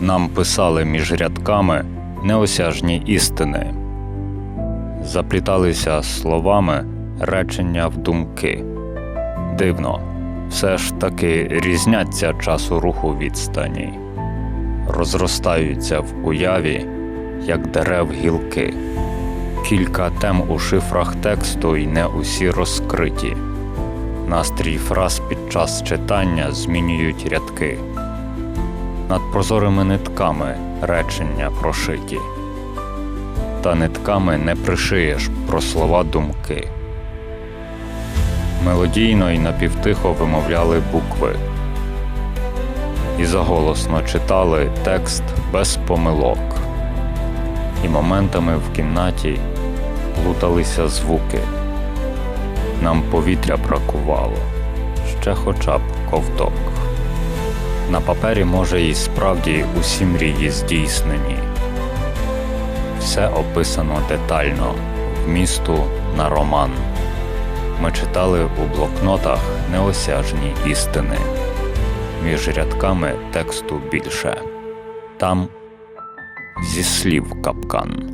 нам писали між рядками неосяжні істини, запліталися словами речення в думки. Дивно, все ж таки різняться часу руху відстані, розростаються в уяві, як дерев гілки. Кілька тем у шифрах тексту й не усі розкриті. Настрій фраз під час читання змінюють рядки. Над прозорими нитками речення прошиті. Та нитками не пришиєш про слова думки. Мелодійно й напівтихо вимовляли букви. І заголосно читали текст без помилок. І моментами в кімнаті плуталися звуки. Нам повітря бракувало, ще хоча б ковток. На папері, може, і справді усі мрії здійснені. Все описано детально, вмісту на роман. Ми читали у блокнотах неосяжні істини. Між рядками тексту більше. Там зі слів капкан.